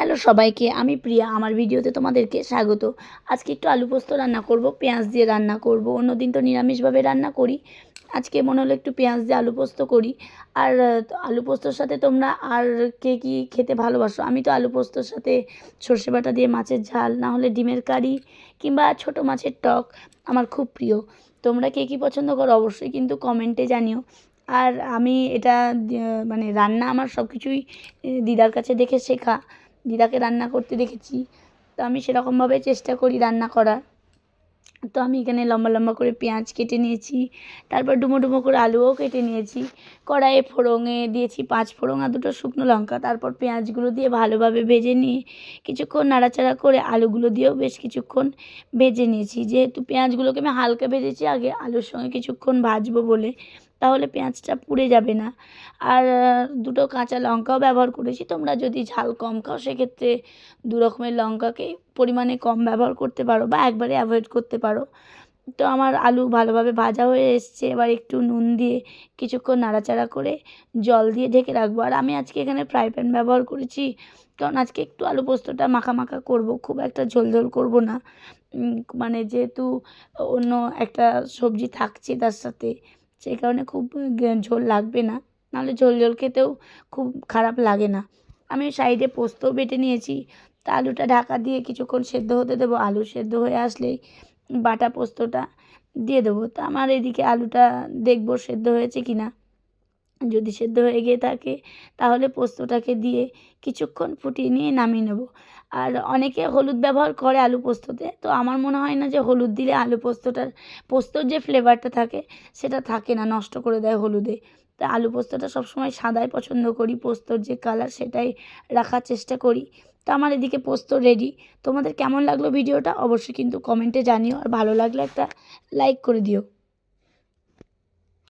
Hello সবাইকে, আমি প্রিয়া, আমার ভিডিওতে তোমাদেরকে স্বাগত। আজকে একটু আলু পোস্ত রান্না করব, পেঁয়াজ দিয়ে রান্না করব। অন্যদিন তো নিরামিষভাবে রান্না করি। আজকে মনে হলো একটু পেঁয়াজ দিয়ে আলু পোস্ত করি। আর, আলু পোস্তর সাথে তোমরা আর কে কী খেতে ভালোবাসো? আমি তো আলু পোস্তর সাথে সর্ষে বাটা দিয়ে মাছের ঝাল, না হলে ডিমের কারি কিংবা ছোট মাছের টক আমার খুব প্রিয়। তোমরা কে কী পছন্দ করো অবশ্যই কিন্তু কমেন্টে জানিও। আর আমি এটা মানে রান্না আমার সব কিছুই দিদার কাছে দেখে শেখা। দিদাকে রান্না করতে দেখেছি। তো আমি সেরকমভাবে চেষ্টা করি রান্না করার। তো আমি এখানে লম্বা লম্বা করে পেঁয়াজ কেটে নিয়েছি, তারপর ডুমো ডুমো করে আলুও কেটে নিয়েছি। কড়াইয়ে ফোড়ঙে দিয়েছি পাঁচ ফোড়ং আর দুটো শুকনো লঙ্কা, তারপর পেঁয়াজগুলো দিয়ে ভালোভাবে ভেজে নিয়ে কিছুক্ষণ নাড়াচাড়া করে আলুগুলো দিয়েও বেশ কিছুক্ষণ ভেজে নিয়েছি। যেহেতু পেঁয়াজগুলোকে আমি হালকা ভেজেছি, আগে আলুর সঙ্গে কিছুক্ষণ ভাজবো বলে তাহলে পেঁয়াজটা পুড়ে যাবে না। আর দুটো কাঁচা লঙ্কাও ব্যবহার করেছি। তোমরা যদি ঝাল কম খাও, সেক্ষেত্রে দু রকমের লঙ্কাকে পরিমাণে কম ব্যবহার করতে পারো বা একবারে অ্যাভয়েড করতে পারো। তো আমার আলু ভালোভাবে ভাজা হয়ে এসছে। এবার একটু নুন দিয়ে কিছুক্ষণ নাড়াচাড়া করে জল দিয়ে ঢেকে রাখব। আর আমি আজকে এখানে ফ্রাই প্যান ব্যবহার করেছি। কারণ আজকে একটু আলু পোস্তটা মাখা মাখা করব, খুব একটা ঝোল ঝোল করব না। মানে যেহেতু অন্য একটা সবজি থাকছে তার সাথে। সেই কারণে খুব ঝোল লাগবে না। নাহলে ঝোল ঝোল খেতেও খুব খারাপ লাগে না। আমি সাইডে পোস্তও বেটে নিয়েছি। তা আলুটা ঢাকা দিয়ে কিছুক্ষণ সেদ্ধ হতে দেবো। আলু সেদ্ধ হয়ে আসলেই বাটা পোস্তটা দিয়ে দেবো। তা আমার এদিকে আলুটা দেখব সেদ্ধ হয়েছে কি না যদি সেদ্ধ হয়ে গিয়ে থাকে, তাহলে পোস্তটাকে দিয়ে কিছুক্ষণ ফুটিয়ে নিয়ে নামিয়ে নেব। আর অনেকে হলুদ ব্যবহার করে আলু পোস্ততে, তো আমার মনে হয় না যে হলুদ দিলে আলু পোস্তটার, পোস্তর যে ফ্লেভারটা থাকে, সেটা থাকে না, নষ্ট করে দেয় হলুদে। তা আলু পোস্তটা সবসময় সাদাই পছন্দ করি, পোস্তর যে কালার সেটাই রাখার চেষ্টা করি। তো আমার এদিকে পোস্ত রেডি তোমাদের কেমন লাগল ভিডিওটা? অবশ্যই কিন্তু কমেন্টে জানিও। আর ভালো লাগলে একটা লাইক করে দিও।